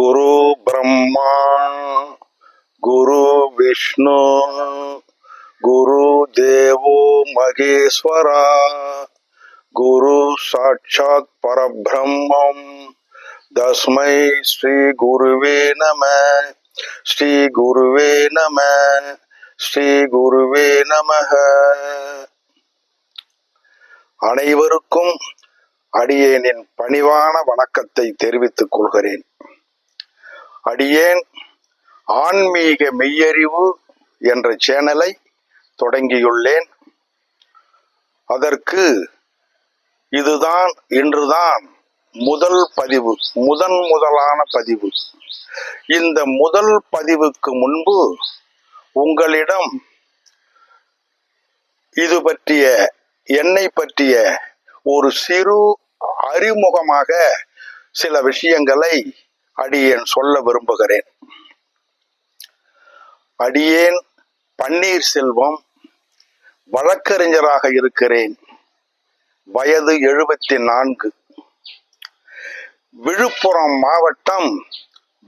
குரு பிரம்மா குரு விஷ்ணு குரு தேவோ மகேஸ்வரா குரு சாட்சாத் பரபிரம்மம். தஸ்மை ஸ்ரீ குருவே நம ஸ்ரீ குருவே நம ஸ்ரீ குருவே நமக அனைவருக்கும் அடியேனின் பணிவான வணக்கத்தை தெரிவித்துக் கொள்கிறேன். அடியேன் ஆன்மீக மெய்யறிவு என்ற சேனலை தொடங்கியுள்ளேன். அதற்கு இதுதான் இன்றுதான் முதல் பதிவு முதன் முதலான பதிவு. இந்த முதல் பதிவுக்கு முன்பு உங்களிடம் இது பற்றிய என்னை பற்றிய ஒரு சிறு அறிமுகமாக சில விஷயங்களை அடியேன் சொல்ல விரும்புகிறேன். அடியேன் பன்னீர் செல்வம் வழக்கறிஞராக இருக்கிறேன். வயது எழுபத்தி நான்கு விழுப்புரம் மாவட்டம்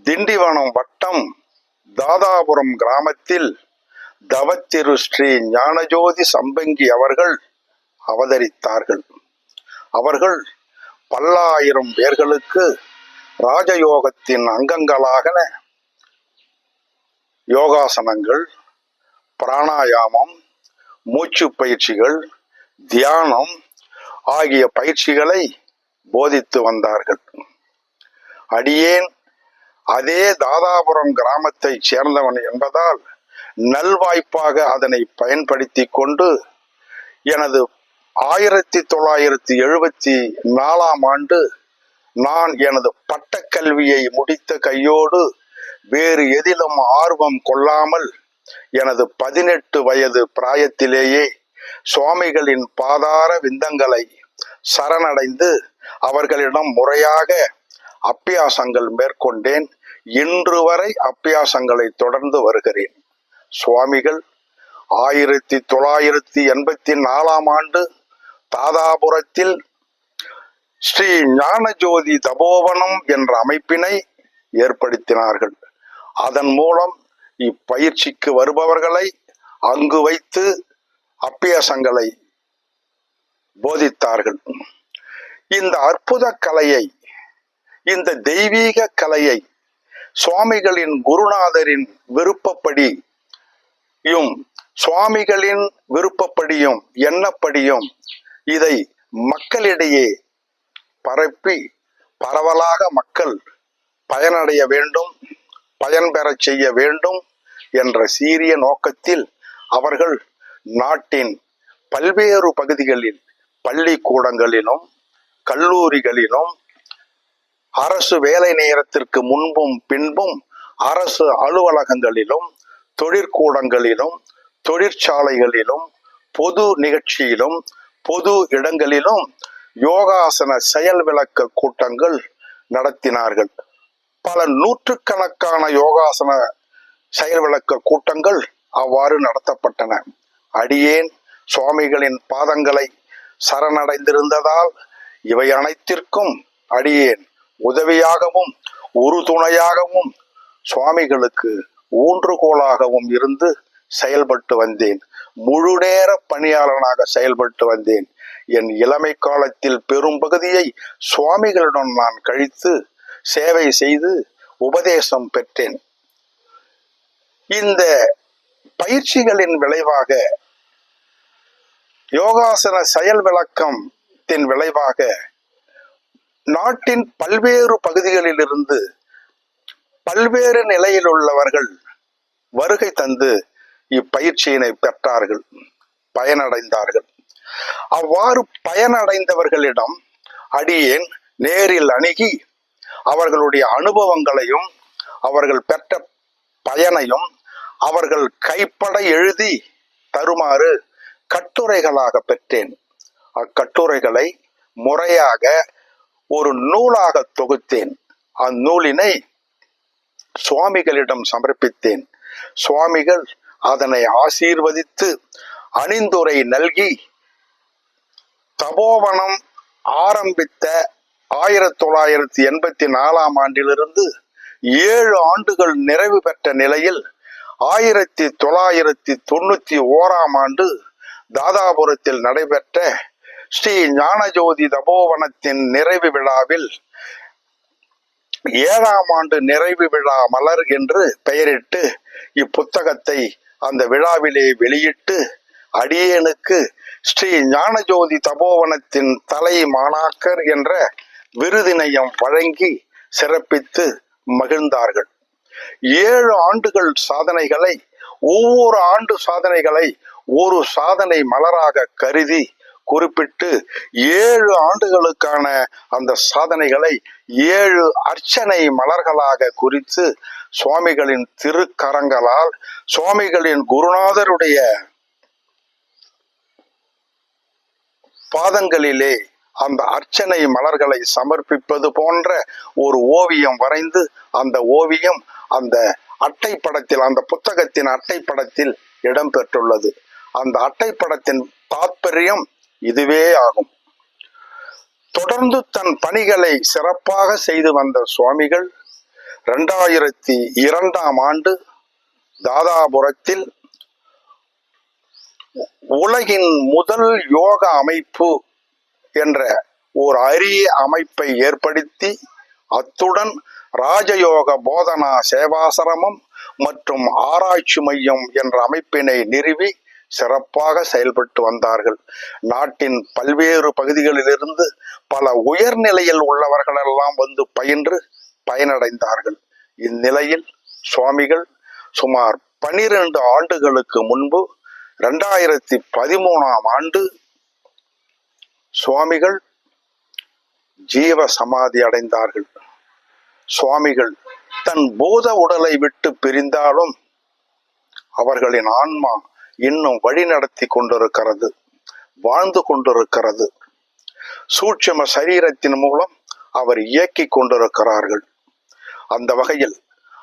திண்டிவனம் வட்டம் தாதாபுரம் கிராமத்தில் தவத்திரு ஸ்ரீ ஞானஜோதி சம்பங்கி அவர்கள் அவதரித்தார்கள். அவர்கள் பல்லாயிரம் பேர்களுக்கு ராஜயோகத்தின் அங்கங்களாக யோகாசனங்கள் பிராணாயாமம் மூச்சு பயிற்சிகள் தியானம் ஆகிய பயிற்சிகளை போதித்து வந்தார்கள். அடியேன் அதே தாதாபுரம் கிராமத்தைச் சேர்ந்தவன் என்பதால் நல்வாய்ப்பாக அதனை பயன்படுத்தி கொண்டு எனது ஆயிரத்தி தொள்ளாயிரத்தி எழுபத்தி நாலாம் ஆண்டு நான் எனது பட்டக்கல்வியை முடித்த கையோடு வேறு எதிலும் ஆர்வம் கொள்ளாமல் எனது பதினெட்டு வயது பிராயத்திலேயே சுவாமிகளின் பாதார விந்தங்களை சரணடைந்து அவர்களிடம் முறையாக அப்பியாசங்கள் மேற்கொண்டேன். இன்று வரை அப்பியாசங்களை தொடர்ந்து வருகிறேன். சுவாமிகள் ஆயிரத்தி தொள்ளாயிரத்தி எண்பத்தி நாலாம் ஆண்டு தாதாபுரத்தில் ஸ்ரீ ஞானஜோதி தபோவனம் என்ற அமைப்பினை ஏற்படுத்தினார்கள். அதன் மூலம் இப்பயிற்சிக்கு வருபவர்களை அங்கு வைத்து அப்பியாசங்களை போதித்தார்கள். இந்த அற்புத கலையை இந்த தெய்வீக கலையை சுவாமிகளின் குருநாதரின் விருப்பப்படியும் சுவாமிகளின் விருப்பப்படியும் எண்ணப்படியும் இதை மக்களிடையே பரப்பி பரவலாக மக்கள் பயனடைய வேண்டும் பயன்பெறச் செய்ய வேண்டும் என்ற சீரிய நோக்கத்தில் அவர்கள் நாட்டின் பல்வேறு பகுதிகளில் பள்ளிக்கூடங்களிலும் கல்லூரிகளிலும் அரசு வேலை நேரத்திற்கு முன்பும் பின்பும் அரசு அலுவலகங்களிலும் தொழிற்கூடங்களிலும் தொழிற்சாலைகளிலும் பொது நிகழ்ச்சியிலும் பொது இடங்களிலும் யோகாசன செயல் விளக்க கூட்டங்கள் நடத்தினார்கள். பல நூற்றுக்கணக்கான யோகாசன செயல் விளக்க கூட்டங்கள் அவ்வாறு நடத்தப்பட்டன. அடியேன் சுவாமிகளின் பாதங்களை சரணடைந்திருந்ததால் இவை அனைத்திற்கும் அடியேன் உதவியாகவும் உறுதுணையாகவும் சுவாமிகளுக்கு ஊன்றுகோலாகவும் இருந்து செயல்பட்டு வந்தேன். முழு நேர பணியாளனாக செயல்பட்டு வந்தேன். என் இளமை காலத்தில் பெரும் பகுதியை சுவாமிகளுடன் நான் கழித்து சேவை செய்து உபதேசம் பெற்றேன். இந்த பயிற்சிகளின் விளைவாக யோகாசன செயல் விளக்கத்தின் விளைவாக நாட்டின் பல்வேறு பகுதிகளிலிருந்து பல்வேறு நிலையில் உள்ளவர்கள் வருகை தந்து இப்பயிற்சியினை பெற்றார்கள் பயனடைந்தார்கள். அவ்வாறு பயனடைந்தவர்களிடம் அடியேன் நேரில் அணுகி அவர்களுடைய அனுபவங்களையும் அவர்கள் பெற்ற பயனையும் அவர்கள் கைப்பட எழுதி தருமாறு கட்டுரைகளாக பெற்றேன். அக்கட்டுரைகளை முறையாக ஒரு நூலாக தொகுத்தேன். அந்நூலினை சுவாமிகளிடம் சமர்ப்பித்தேன். சுவாமிகள் அதனை ஆசீர்வதித்து அணிந்துரை நல்கி தபோவனம் ஆரம்பித்த ஆயிரத்தி தொள்ளாயிரத்தி எண்பத்தி நாலாம் ஆண்டிலிருந்து ஏழு ஆண்டுகள் நிறைவு பெற்ற நிலையில் ஆயிரத்தி தொள்ளாயிரத்தி தொண்ணூத்தி ஓராம் ஆண்டு தாதாபுரத்தில் நடைபெற்ற ஸ்ரீ ஞானஜோதி தபோவனத்தின் நிறைவு விழாவில் ஏழாம் ஆண்டு நிறைவு விழா மலர் என்று பெயரிட்டு இப்புத்தகத்தை அந்த விழாவிலே வெளியிட்டு அடியனுக்கு ஸ்ரீ ஞானஜோதி தபோவனத்தின் தலை மாணாக்கர் என்ற விருதினையும் வழங்கி சிறப்பித்து மகிழ்ந்தார்கள். ஏழு ஆண்டுகள் சாதனைகளை ஒவ்வொரு ஆண்டு சாதனைகளை ஒரு சாதனை மலராக கருதி குறிப்பிட்டு ஏழு ஆண்டுகளுக்கான அந்த சாதனைகளை ஏழு அர்ச்சனை மலர்களாக குறித்து சுவாமிகளின் திருக்கரங்களால் சுவாமிகளின் குருநாதருடைய பாதங்களிலே அந்த அர்ச்சனை மலர்களை சமர்ப்பிப்பது போன்ற ஒரு ஓவியம் வரைந்து அந்த ஓவியம் அந்த அட்டை படத்தில் அந்த புத்தகத்தின் அட்டை படத்தில் இடம்பெற்றுள்ளது அந்த அட்டை படத்தின் தாற்பயம் இதுவே ஆகும். தொடர்ந்து தன் பணிகளை சிறப்பாக செய்து வந்த சுவாமிகள் இரண்டாயிரத்தி இரண்டாம் ஆண்டு தாதாபுரத்தில் உலகின் முதல் யோக அமைப்பு என்ற ஒரு அரிய அமைப்பை ஏற்படுத்தி அத்துடன் ராஜயோக போதனா சேவாசிரமம் மற்றும் ஆராய்ச்சி மையம் என்ற அமைப்பினை நிறுவி சிறப்பாக செயல்பட்டு வந்தார்கள். நாட்டின் பல்வேறு பகுதிகளிலிருந்து பல உயர்நிலையில் உள்ளவர்களெல்லாம் வந்து பயின்று பயனடைந்தார்கள். இந்நிலையில் சுவாமிகள் சுமார் பனிரெண்டு ஆண்டுகளுக்கு முன்பு ரெண்டாயிரத்தி பதிமூணாம் ஆண்டு சுவாமிகள் ஜீவ சமாதி அடைந்தார்கள். சுவாமிகள் தன் பூத உடலை விட்டு பிரிந்தாலும் அவர்களின் ஆன்மா இன்னும் வழி நடத்தி கொண்டிருக்கிறது வாழ்ந்து கொண்டிருக்கிறது. சூட்சம சரீரத்தின் மூலம் அவர் இயக்கி கொண்டிருக்கிறார்கள். அந்த வகையில்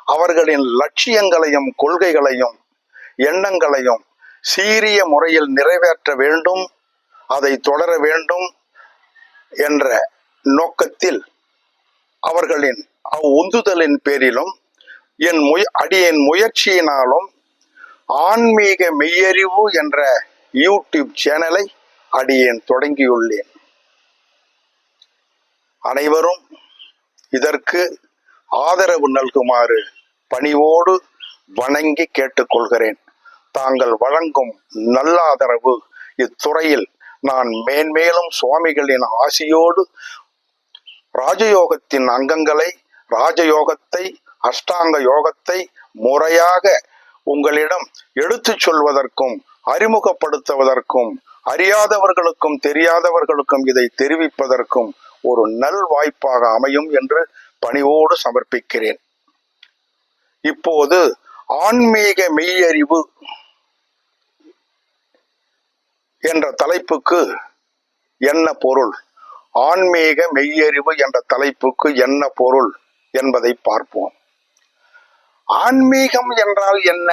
அவர்களின் லட்சியங்களையும் கொள்கைகளையும் எண்ணங்களையும் சீரிய முறையில் நிறைவேற்ற வேண்டும் அதை தொடர வேண்டும் என்ற நோக்கத்தில் அவர்களின் உந்துதலின் பேரிலும் என் முய அடியின் முயற்சியினாலும் ஆன்மீக மெய்யறிவு என்ற யூடியூப் சேனலை அடியேன் தொடங்கியுள்ளேன். அனைவரும் இதற்கு ஆதரவு நல்குமாறு பணிவோடு வணங்கி கேட்டுக்கொள்கிறேன். தாங்கள் வழங்கும் நல்ல ஆதரவு இத்துறையில் நான் மேன்மேலும் சுவாமிகளின் ஆசியோடு ராஜயோகத்தின் அங்கங்களை ராஜயோகத்தை அஷ்டாங்க யோகத்தை முறையாக உங்களிடம் எடுத்துச் சொல்வதற்கும் அறிமுகப்படுத்துவதற்கும் அறியாதவர்களுக்கும் தெரியாதவர்களுக்கும் இதை தெரிவிப்பதற்கும் ஒரு நல் வாய்ப்பாக அமையும் என்று பணிவோடு சமர்ப்பிக்கிறேன். இப்போது ஆன்மீக மெய்யறிவு என்ற தலைப்புக்கு என்ன பொருள்? ஆன்மீக மெய்யறிவு என்ற தலைப்புக்கு என்ன பொருள் என்பதை பார்ப்போம். ஆன்மீகம் என்றால் என்ன?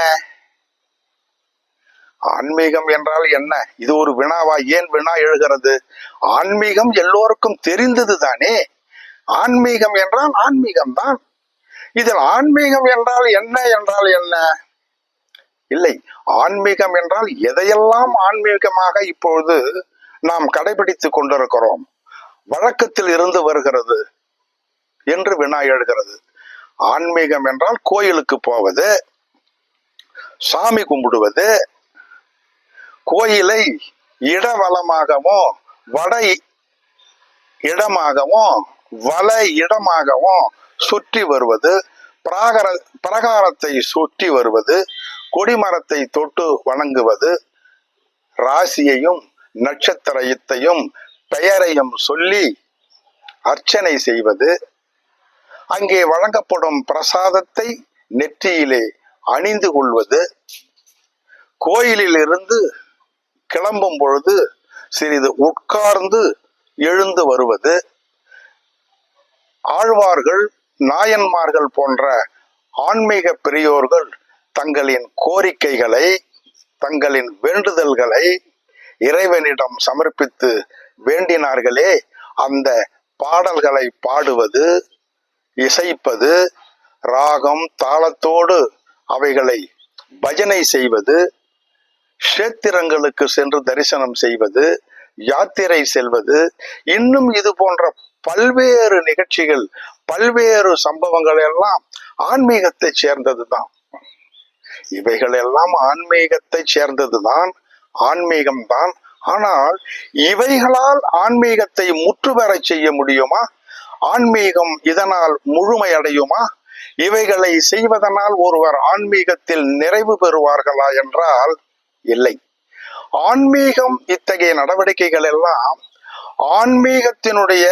ஆன்மீகம் என்றால் என்ன? இது ஒரு வினாவா? ஏன் வினா எழுகிறது? ஆன்மீகம் எல்லோருக்கும் தெரிந்தது தானே ஆன்மீகம் என்றால் ஆன்மீகம் தான் இதில் ஆன்மீகம் என்றால் என்ன என்றால் என்ன? இல்லை ஆன்மீகம் என்றால் எதையெல்லாம் ஆன்மீகமாக இப்பொழுது நாம் கடைபிடித்து கொண்டிருக்கிறோம் வழக்கத்தில் இருந்து வருகிறது என்று வினா எழுகிறது. ஆன்மீகம் என்றால் கோயிலுக்கு போவது சாமி கும்பிடுவது கோயிலை இடவலமாகவோ வட இடமாகவும் வல இடமாகவும் சுற்றி வருவது பிராகர பிரகாரத்தை சுற்றி வருவது கொடிமரத்தை தொட்டு வணங்குவது ராசியையும் நட்சத்திரத்தையும் பெயரையும் சொல்லி அர்ச்சனை செய்வது அங்கே வழங்கப்படும் பிரசாதத்தை நெற்றியிலே அணிந்து கொள்வது கோயிலிலிருந்து கிளம்பும் பொழுது சிறிது உட்கார்ந்து எழுந்து வருவது ஆழ்வார்கள் நாயன்மார்கள் போன்ற ஆன்மீக பெரியோர்கள் தங்களின் கோரிக்கைகளை தங்களின் வேண்டுதல்களை இறைவனிடம் சமர்ப்பித்து வேண்டினார்களே அந்த பாடல்களை பாடுவது இசைப்பது ராகம் தாளத்தோடு அவைகளை பஜனை செய்வது கஷேத்திரங்களுக்கு சென்று தரிசனம் செய்வது யாத்திரை செல்வது இன்னும் இது போன்ற பல்வேறு நிகழ்ச்சிகள் பல்வேறு சம்பவங்கள் எல்லாம் ஆன்மீகத்தை சேர்ந்தது தான் இவைகள் எல்லாம் ஆன்மீகத்தை சேர்ந்தது தான் ஆன்மீகம் தான். ஆனால் இவைகளால் ஆன்மீகத்தை முற்று செய்ய முடியுமா? ஆன்மீகம் இதனால் முழுமையடையுமா? இவைகளை செய்வதனால் ஒருவர் ஆன்மீகத்தில் நிறைவு பெறுவார்களா என்றால் இல்லை. ஆன்மீகம் இத்தகைய நடவடிக்கைகள் எல்லாம் ஆன்மீகத்தினுடைய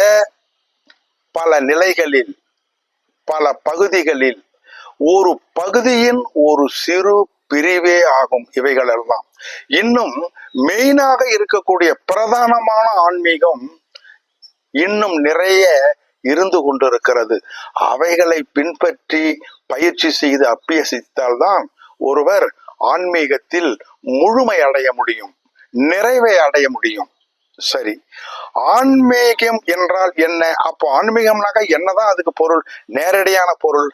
பல நிலைகளில் பல பகுதிகளில் ஒரு பகுதியின் ஒரு சிறு பிரிவே ஆகும் இவைகளெல்லாம். இன்னும் மெயினாக இருக்கக்கூடிய பிரதானமான ஆன்மீகம் இன்னும் நிறைய இருந்து கொண்டிருக்கிறது. அவைகளை பின்பற்றி பயிற்சி செய்து அபியசித்தால்தான் ஒருவர் ஆன்மீகத்தில் முழுமை அடைய முடியும் நிறைவை அடைய முடியும். சரி. ஆன்மீகம் என்றால் என்ன? அப்போ ஆன்மீகம்னாக்க என்னதான் அதுக்கு பொருள்? நேரடியான பொருள்.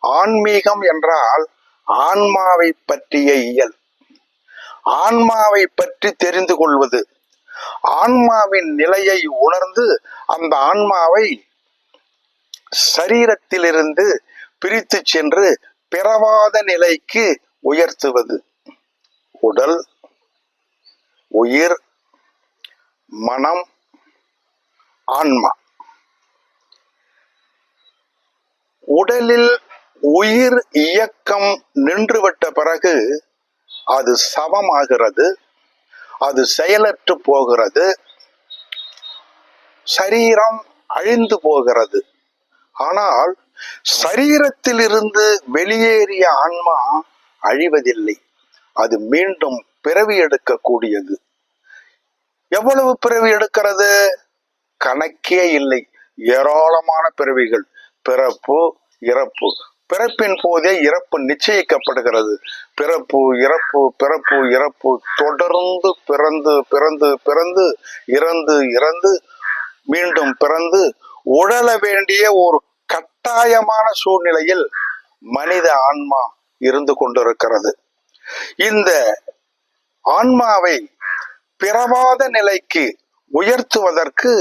ஆன்மீகம் என்றால் ஆன்மாவை பற்றிய இயல். ஆன்மாவை பற்றி தெரிந்து கொள்வது. ஆன்மாவின் நிலையை உணர்ந்து அந்த ஆன்மாவை சரீரத்திலிருந்து பிரித்து சென்று பிறவாத நிலைக்கு உயர்த்துவது. உடல் உயிர் மனம் ஆன்மா. உடலில் உயிர் இயக்கம் நின்றுவிட்ட பிறகு அது சவமாகிறது அது செயலற்று போகிறது சரீரம் அழிந்து போகிறது. ஆனால் சரீரத்திலிருந்து வெளியேறிய ஆன்மா அழிவதில்லை அது மீண்டும் பிறவி எடுக்கக்கூடியது. எவ்வளவு பிறவி எடுக்கிறது? கணக்கே இல்லை. ஏராளமான பிறவிகள். பிறப்பு இறப்பு. பிறப்பின் போதே இறப்பு நிச்சயிக்கப்படுகிறது. பிறப்பு இறப்பு பிறப்பு இறப்பு. தொடர்ந்து பிறந்து பிறந்து பிறந்து இறந்து இறந்து மீண்டும் பிறந்து உழல வேண்டிய ஒரு கட்டாயமான சூழ்நிலையில் மனித ஆன்மா இருந்து கொண்டிருக்கிறது. இந்த ஆன்மாவை பிறவாத நிலைக்கு உயர்த்துவதற்கு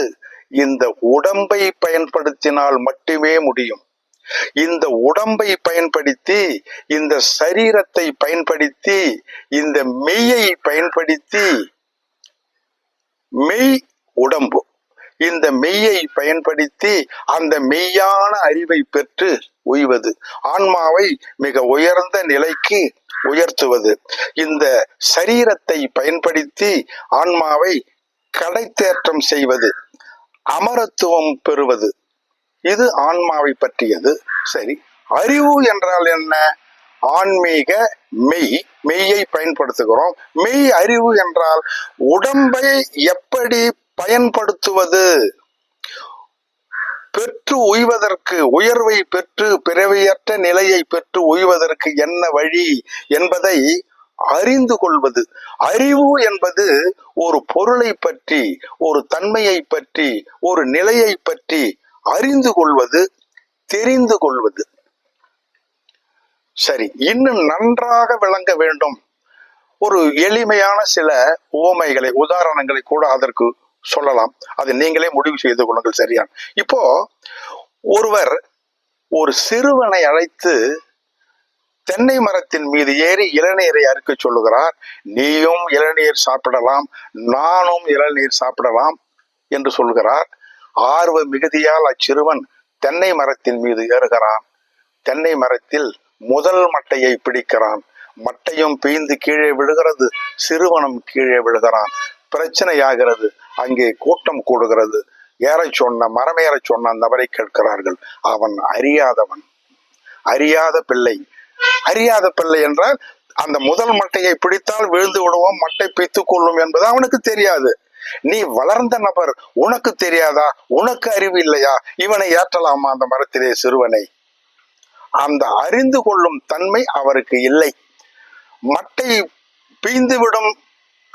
இந்த உடம்பை பயன்படுத்தினால் மட்டுமே முடியும். இந்த உடம்பை பயன்படுத்தி இந்த சரீரத்தை பயன்படுத்தி இந்த மெய்யை பயன்படுத்தி மெய் உடம்பு. இந்த மெய்யை பயன்படுத்தி அந்த மெய்யான அறிவை பெற்று உய்வது. ஆன்மாவை மிக உயர்ந்த நிலைக்கு உயர்த்துவது. இந்த சரீரத்தை பயன்படுத்தி ஆன்மாவை கடைத்தேற்றம் செய்வது. அமரத்துவம் பெறுவது. இது ஆன்மாவை பற்றியது. சரி. அறிவு என்றால் என்ன? ஆன்மீக மெய். மெய்யை பயன்படுத்துகிறோம். மெய் அறிவு என்றால் உடம்பை எப்படி பயன்படுத்துவது. பெற்று உய்வதற்கு உயர்வை பெற்று பிறவியற்ற நிலையை பெற்று உய்வதற்கு என்ன வழி என்பதை அறிந்து கொள்வது. அறிவு என்பது ஒரு பொருளை பற்றி ஒரு தன்மையை பற்றி ஒரு நிலையை பற்றி அறிந்து கொள்வது தெரிந்து கொள்வது. சரி இன்னும் நன்றாக விளங்க வேண்டும். ஒரு எளிமையான சில உவமைகளை உதாரணங்களை கூட அதற்கு சொல்லலாம். அதை நீங்களே முடிவு செய்து கொள்ளுங்கள் சரியான் இப்போ ஒருவர் ஒரு சிறுவனை அழைத்து தென்னை மரத்தின் மீது ஏறி இளநீரை அறுக்க சொல்லுகிறார். நீயும் இளநீர் சாப்பிடலாம் நானும் இளநீர் சாப்பிடலாம் என்று சொல்கிறார் ஆர்வ மிகுதியால் அச்சிறுவன் தென்னை மரத்தின் மீது ஏறுகிறான். தென்னை மரத்தில் முதல் மட்டையை பிடிக்கிறான். மட்டையும் பெய்ந்து கீழே விழுகிறது. சிறுவனும் கீழே விழுகிறான். பிரச்சனையாகிறது. அங்கே கூட்டம் கூடுகிறது. ஏறச் சொன்ன மரமேறச் சொன்ன நபரை கேட்கிறார்கள். அவன் அறியாதவன். அறியாத பிள்ளை. அறியாத பிள்ளை என்றால் அந்த முதல் மட்டையை பிடித்தால் விழுந்து விடுவோம் மட்டை பித்துக் கொள்ளும் என்பது அவனுக்கு தெரியாது. நீ வளர்ந்த நபர் உனக்கு தெரியாதா? உனக்கு அறிவு இல்லையா? இவனை ஏற்றலாமா அந்த மரத்திலே சிறுவனை? அந்த அறிந்து கொள்ளும் தன்மை அவருக்கு இல்லை. மட்டை பீந்துவிடும்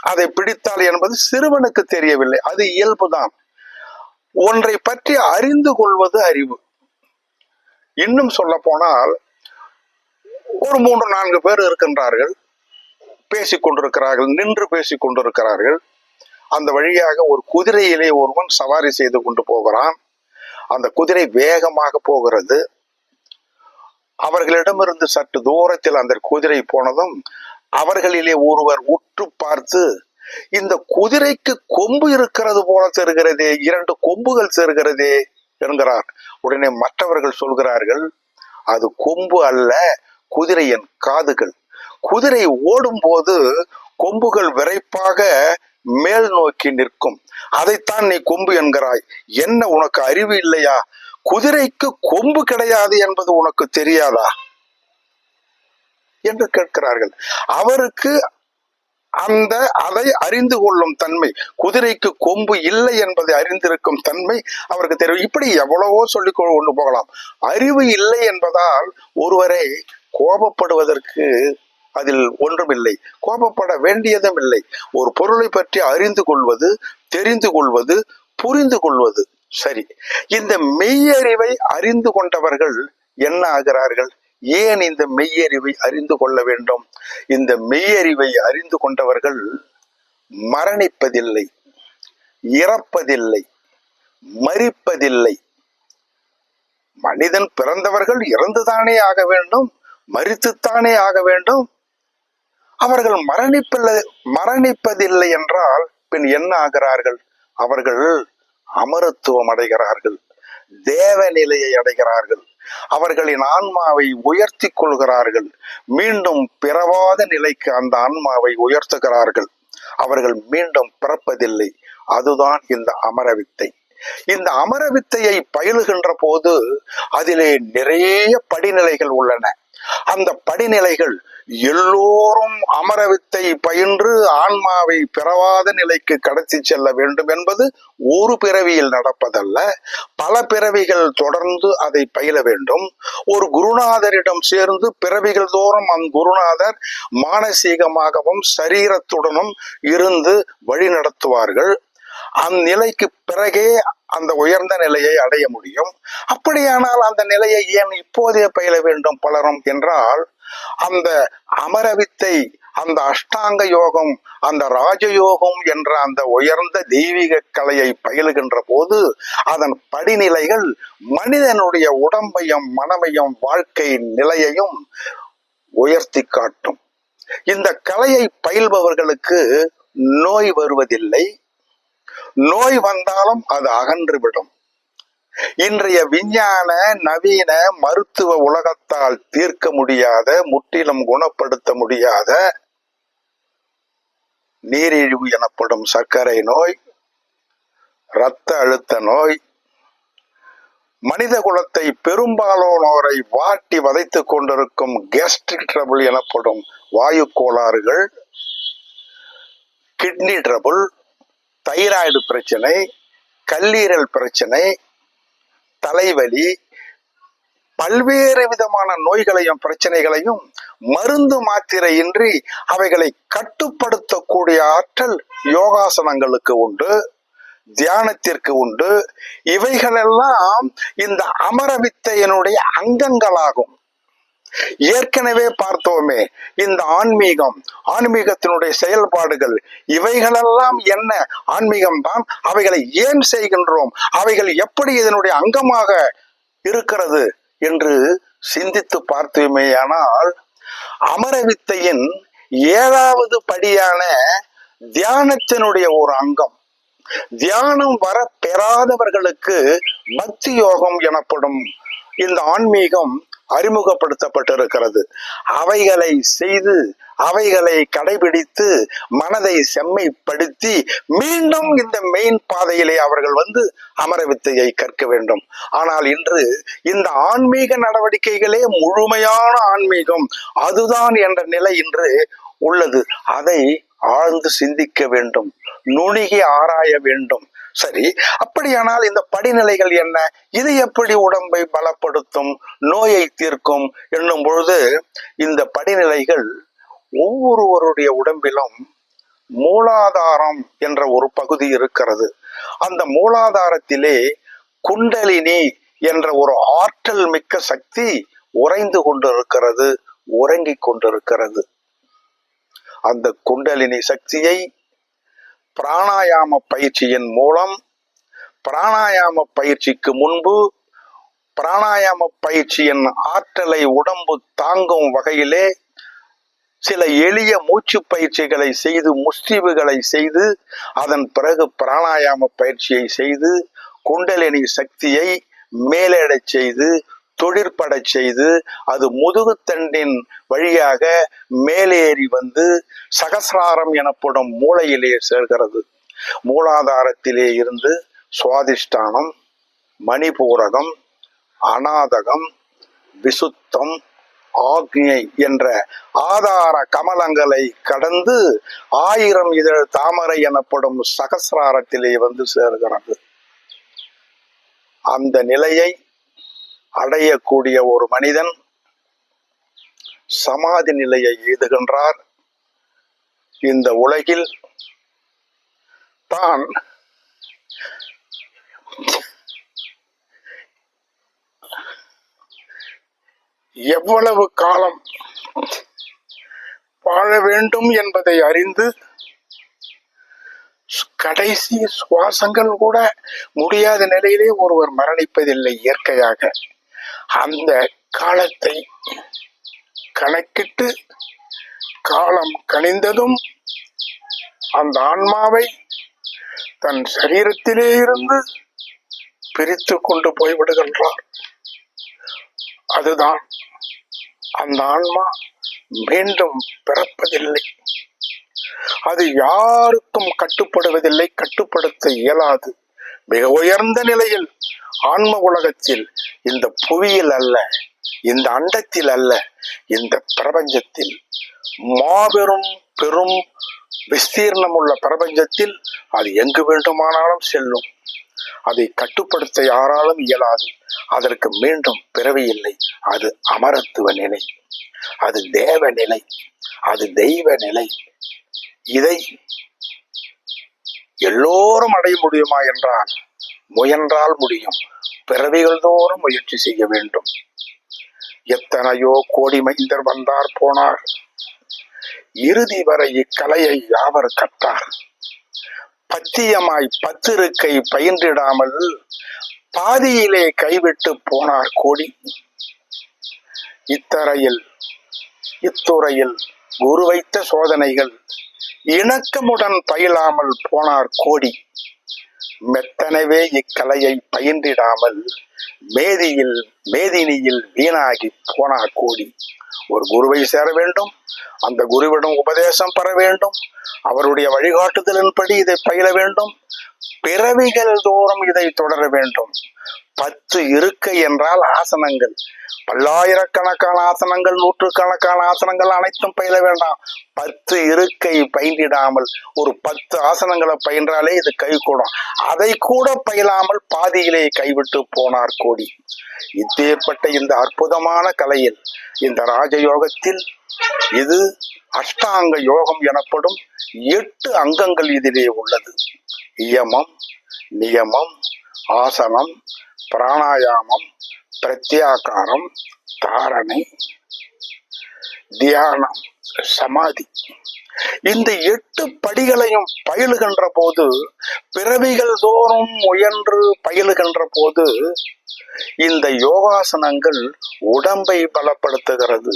அதை பிடித்தால் என்பது சிறுவனுக்கு தெரியவில்லை. அது இயல்புதான். ஒன்றை பற்றி அறிந்து கொள்வது அறிவு. இன்னும் சொல்ல போனால் ஒரு மூன்று நான்கு பேர் இருக்கின்றார்கள். பேசிக் கொண்டிருக்கிறார்கள் நின்று பேசிக் கொண்டிருக்கிறார்கள். அந்த வழியாக ஒரு குதிரையிலே ஒருவன் சவாரி செய்து கொண்டு போகிறான். அந்த குதிரை வேகமாக போகிறது. அவர்களிடமிருந்து சற்று தூரத்தில் அந்த குதிரை போனதும் அவர்களிலே ஒருவர் உற்று பார்த்து இந்த குதிரைக்கு கொம்பு இருக்கிறது போல தெரிகிறதே இரண்டு கொம்புகள் சேர்கிறதே என்கிறார். உடனே மற்றவர்கள் சொல்கிறார்கள் அது கொம்பு அல்ல குதிரையின் காதுகள். குதிரை ஓடும்போது கொம்புகள் விரைப்பாக மேல் நோக்கி நிற்கும். அதைத்தான் நீ கொம்பு என்கிறாய். என்ன உனக்கு அறிவு இல்லையா? குதிரைக்கு கொம்பு கிடையாது என்பது உனக்கு தெரியாதா? என்று கேட்கிறார்கள். அவருக்கு அந்த அதை அறிந்து கொள்ளும் தன்மை குதிரைக்கு கொம்பு இல்லை என்பதை அறிந்திருக்கும் தன்மை அவருக்கு தெரியும். இப்படி எவ்வளவோ சொல்லி கொண்டு போகலாம். அறிவு இல்லை என்பதால் ஒருவரை கோபப்படுவதற்கு அதில் ஒன்றுமில்லை. கோபப்பட வேண்டியதும் இல்லை. ஒரு பொருளை பற்றி அறிந்து கொள்வது தெரிந்து கொள்வது புரிந்து கொள்வது சரி. இந்த மெய்யறிவை அறிந்து கொண்டவர்கள் என்ன ஆகிறார்கள்? ஏன் இந்த மெய்யறிவை அறிந்து கொள்ள வேண்டும்? இந்த மெய்யறிவை அறிந்து கொண்டவர்கள் மரணிப்பதில்லை இறப்பதில்லை மறிப்பதில்லை. மனிதன் பிறந்தவர்கள் இறந்துதானே ஆக வேண்டும் மறித்துத்தானே ஆக வேண்டும். அவர்கள் மரணிப்பில்லை மரணிப்பதில்லை என்றால் பின் என்ன ஆகிறார்கள்? அவர்கள் அமரத்துவம் அடைகிறார்கள் தேவ நிலையை அடைகிறார்கள். அவர்களின் ஆன்மாவை உயர்த்தி கொள்கிறார்கள். மீண்டும் பிறவாத நிலைக்கு அந்த ஆன்மாவை உயர்த்துகிறார்கள். அவர்கள் மீண்டும் பிறப்பதில்லை. அதுதான் இந்த அமரவித்தை. இந்த அமரவித்தையை பயிலுகின்ற போது அதிலே நிறைய படிநிலைகள் உள்ளன. அந்த படிநிலைகள் எல்லோரும் அமரவித்தை பயின்று ஆன்மாவை பிறவாத நிலைக்கு கடத்தி செல்ல வேண்டும் என்பது ஒரு பிறவியில் நடப்பதல்ல. பல பிறவிகள் தொடர்ந்து அதை பயில வேண்டும். ஒரு குருநாதரிடம் சேர்ந்து பிறவிகள் தோறும் அந் குருநாதர் மானசீகமாகவும் சரீரத்துடனும் இருந்து வழி நடத்துவார்கள். அந்நிலைக்கு பிறகே அந்த உயர்ந்த நிலையை அடைய முடியும். அப்படியானால் அந்த நிலையை ஏன் இப்போதே பயில வேண்டும் பலரும் என்றால் அந்த அமரவித்தை அந்த அஷ்டாங்க யோகம் அந்த ராஜயோகம் என்ற அந்த உயர்ந்த தெய்வீக கலையை பயிலுகின்ற போது அதன் படிநிலைகள் மனிதனுடைய உடம்பையும் மனமையும் வாழ்க்கை நிலையையும் உயர்த்தி காட்டும். இந்த கலையை பயில்பவர்களுக்கு நோய் வருவதில்லை. நோய் வந்தாலும் அது அகன்றுவிடும் இன்றைய விஞ்ஞான நவீன மருத்துவ உலகத்தால் தீர்க்க முடியாத முற்றிலும் குணப்படுத்த முடியாத நீரிழிவு எனப்படும் சர்க்கரை நோய் இரத்த அழுத்த நோய் மனித குலத்தை பெரும்பாலானோரை வாட்டி வதைத்துக் கொண்டிருக்கும் கேஸ்ட்ரிக் ட்ரபிள் எனப்படும் வாயு கோளாறுகள் கிட்னி ட்ரபிள் தைராய்டு பிரச்சனை கல்லீரல் பிரச்சனை தலைவலி பல்வேறு விதமான நோய்களையும் பிரச்சனைகளையும் மருந்து மாத்திரையின்றி அவைகளை கட்டுப்படுத்தக்கூடிய ஆற்றல் யோகாசனங்களுக்கு உண்டு தியானத்திற்கு உண்டு. இவைகளெல்லாம் இந்த அமரவித்தையனுடைய அங்கங்களாகும். ஏற்கனவே பார்த்தோமே இந்த ஆன்மீகம் ஆன்மீகத்தினுடைய செயல்பாடுகள் இவைகளெல்லாம் என்ன? ஆன்மீகம் தான் அவைகளை ஏன் செய்கின்றோம்? அவைகள் எப்படி இதனுடைய அங்கமாக இருக்கிறது என்று சிந்தித்து பார்த்தோமேயானால் அமரவித்தையின் ஏழாவது படியான தியானத்தினுடைய ஒரு அங்கம் தியானம் வர பெறாதவர்களுக்கு பக்தி யோகம் எனப்படும் இந்த ஆன்மீகம் அறிமுகப்படுத்தப்பட்டிருக்கிறது. அவைகளை செய்து அவைகளை கடைபிடித்து மனதை செம்மைப்படுத்தி மீண்டும் இந்த மெயின் பாதையிலே அவர்கள் வந்து அமர வித்தையை கற்க வேண்டும். ஆனால் இன்று இந்த ஆன்மீக நடவடிக்கைகளே முழுமையான ஆன்மீகம். அதுதான் என்ற நிலை இன்று உள்ளது. அதை ஆழ்ந்து சிந்திக்க வேண்டும். நுணுகி ஆராய வேண்டும். சரி அப்படியானால் இந்த படிநிலைகள் என்ன? இது எப்படி உடம்பை பலப்படுத்தும் நோயை தீர்க்கும் என்னும் பொழுது இந்த படிநிலைகள் ஒவ்வொருவருடைய உடம்பிலும் மூலாதாரம் என்ற ஒரு பகுதி இருக்கிறது. அந்த மூலாதாரத்திலே குண்டலினி என்ற ஒரு ஆற்றல் மிக்க சக்தி உறைந்து கொண்டிருக்கிறது உறங்கிக் கொண்டிருக்கிறது. அந்த குண்டலினி சக்தியை பிராணாயாம பயிற்சியின் மூலம் பிராணாயாம பயிற்சிக்கு முன்பு பிராணாயாம பயிற்சியின் ஆற்றலை உடம்பு தாங்கும் வகையிலே சில எளிய மூச்சு பயிற்சிகளை செய்து முஸ்தீவுகளை செய்து அதன் பிறகு பிராணாயாம பயிற்சியை செய்து குண்டலினி சக்தியை மேலேடச் செய்து தொழிற்படச் செய்து அது முதுகுத்தண்டின் வழியாக மேலேறி வந்து சகசிராரம் எனப்படும் மூளையிலே சேர்கிறது மூலாதாரத்திலே இருந்து சுவாதிஷ்டானம் மணிபூரகம் அநாதகம் விசுத்தம் ஆக்ஞை என்ற ஆதார கமலங்களை கடந்து ஆயிரம் இதழ் தாமரை எனப்படும் சகசிராரத்திலே வந்து சேர்கிறது. அந்த நிலையை அடையக்கூடிய ஒரு மனிதன் சமாதி நிலையை எய்துகின்றார். இந்த உலகில் தான் எவ்வளவு காலம் வாழ வேண்டும் என்பதை அறிந்து கடைசி சுவாசங்கள் கூட முடியாத நிலையிலே ஒருவர் மரணிப்பதில்லை இயற்கையாக. அந்த காலத்தை கணக்கிட்டு காலம் கனிந்ததும் அந்த ஆன்மாவை தன் சரீரத்திலே இருந்து பிரித்து கொண்டு போய்விடுகின்றார். அதுதான் அந்த ஆன்மா மீண்டும் பிறப்பதில்லை. அது யாருக்கும் கட்டுப்படுவதில்லை கட்டுப்படுத்த இயலாது. மிக உயர்ந்த நிலையில் ஆன்ம உலகத்தில் இந்த புவியில் அல்ல இந்த அண்டத்தில் அல்ல இந்த பிரபஞ்சத்தில். மாபெரும் பெரும் விஸ்தீர்ணம் உள்ள பிரபஞ்சத்தில் அது எங்கு வேண்டுமானாலும் செல்லும். அதை கட்டுப்படுத்த யாராலும் இயலாது. அதற்கு மீண்டும் பிறவி இல்லை. அது அமரத்துவ நிலை. அது தேவ நிலை. அது தெய்வ நிலை. இதை எல்லோரும் அடைய முடியுமா என்றால் முயன்றால் முடியும். பிறவிகள் தோறும் முயற்சி செய்ய வேண்டும். எத்தனையோ கோடி மைந்தர் வந்தார் போனார். இறுதி வரை இக்கலையை யாவர் கற்றார் பத்தியமாய் பத்திருக்கை பயின்றிடாமல் பாதியிலே கைவிட்டு போனார் கோடி. இத்தரையில் இத்துறையில் குரு வைத்த சோதனைகள் இணக்கமுடன் பயிலாமல் போனார் கோடி. மெத்தனவே இக்கலையை பயின்றிடாமல் மேதியில் மேதினியில் வீணாகி போனா கோடி. ஒரு குருவை சேர வேண்டும் அந்த குருவிடம் உபதேசம் பெற வேண்டும் அவருடைய வழிகாட்டுதலின்படி இதை பயில வேண்டும் பிறவிகள் தோறும் இதை தொடர வேண்டும். பத்து இருக்கை என்றால் ஆசனங்கள். பல்லாயிரக்கணக்கான ஆசனங்கள் நூற்றுக்கணக்கான ஆசனங்கள் அனைத்தும் பயில வேண்டாம். பத்து இருக்கை பயின்றிடாமல் ஒரு பத்து ஆசனங்களை பயின்றாலே இது கை கூடும் அதை கூட பயிலாமல் பாதியிலே கைவிட்டு போனார் கோடி. இப்பேற்பட்ட இந்த அற்புதமான கலையில் இந்த ராஜயோகத்தில் இது அஷ்டாங்க யோகம் எனப்படும் எட்டு அங்கங்கள் இதிலே உள்ளது. இயமம் நியமம் ஆசனம் பிராணாயாமம் பிரத்யாகாரம் தாரணை தியானம் சமாதி. இந்த எட்டு படிகளையும் பயிலுகின்ற போது பிறவிகள் தோறும் முயன்று பயிலுகின்ற போது இந்த யோகாசனங்கள் உடம்பை பலப்படுத்துகிறது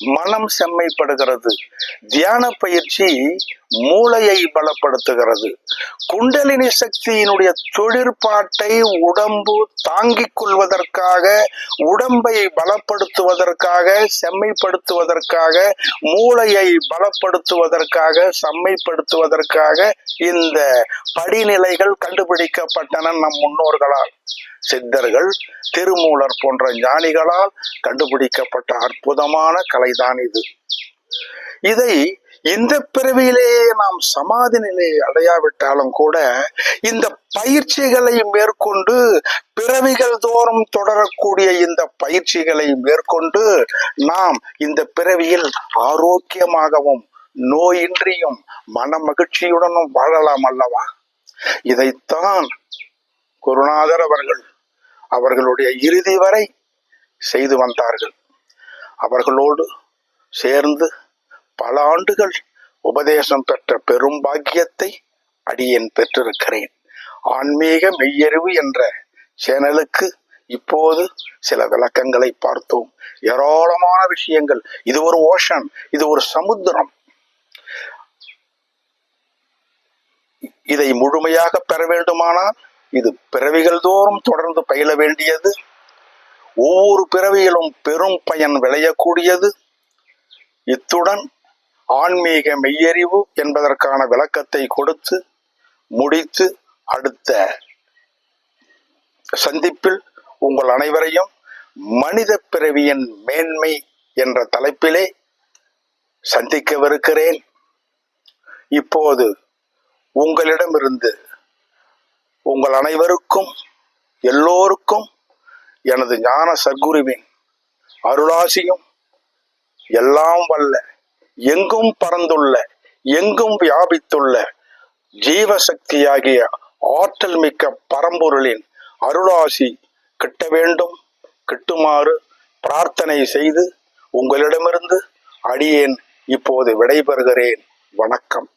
மனம் செம்மைப்படுகிறது. தியான பயிற்சி மூளையை பலப்படுத்துகிறது. குண்டலினி சக்தியினுடைய தொழிற்பாட்டை உடம்பு தாங்கிக் கொள்வதற்காக உடம்பை பலப்படுத்துவதற்காக செம்மைப்படுத்துவதற்காக மூளையை பலப்படுத்துவதற்காக செம்மைப்படுத்துவதற்காக இந்த படிநிலைகள் கண்டுபிடிக்கப்பட்டன நம் முன்னோர்களால். சித்தர்கள் திருமூலர் போன்ற ஞானிகளால் கண்டுபிடிக்கப்பட்ட அற்புதமான கலைதான் இது. இதை இந்த பிறவியிலேயே நாம் சமாதி நிலையை அடையாவிட்டாலும் கூட இந்த பயிற்சிகளை மேற்கொண்டு பிறவிகள் தோறும் தொடரக்கூடிய இந்த பயிற்சிகளை மேற்கொண்டு நாம் இந்த பிறவியில் ஆரோக்கியமாகவும் நோயின்றியும் மன மகிழ்ச்சியுடனும் வாழலாம் அல்லவா? இதைத்தான் குருநாதர் அவர்கள் அவர்களுடைய இறுதி வரை செய்து வந்தார்கள். அவர்களோடு சேர்ந்து பல ஆண்டுகள் உபதேசம் பெற்ற பெரும் பாக்கியத்தை அடியேன் பெற்றிருக்கிறேன். ஆன்மீக மெய்யறிவு என்ற சேனலுக்கு இப்போது சில விளக்கங்களை பார்த்தோம். ஏராளமான விஷயங்கள். இது ஒரு ஓஷன். இது ஒரு சமுத்திரம். இதை முழுமையாக பெற வேண்டுமானால் இது பிறவிகள் தோறும் தொடர்ந்து பயில வேண்டியது. ஒவ்வொரு பிறவியிலும் பெரும் பயன் விளையக்கூடியது. இத்துடன் ஆன்மீக மெய்யறிவு என்பதற்கான விளக்கத்தை கொடுத்து முடித்து அடுத்த சந்திப்பில் உங்கள் அனைவரையும் மனித பிறவியின் மேன்மை என்ற தலைப்பிலே சந்திக்கவிருக்கிறேன். இப்போது உங்களிடமிருந்து உங்கள் அனைவருக்கும் எல்லோருக்கும் எனது ஞான சத்குருவின் அருளாசியும் எல்லாம் வல்ல எங்கும் பறந்துள்ள எங்கும் வியாபித்துள்ள ஜீவசக்தியாகிய ஆற்றல் மிக்க பரம்பொருளின் அருளாசி கிட்ட வேண்டும் கிட்டுமாறு பிரார்த்தனை செய்து உங்களிடமிருந்து அடியேன் இப்போது விடைபெறுகிறேன். வணக்கம்.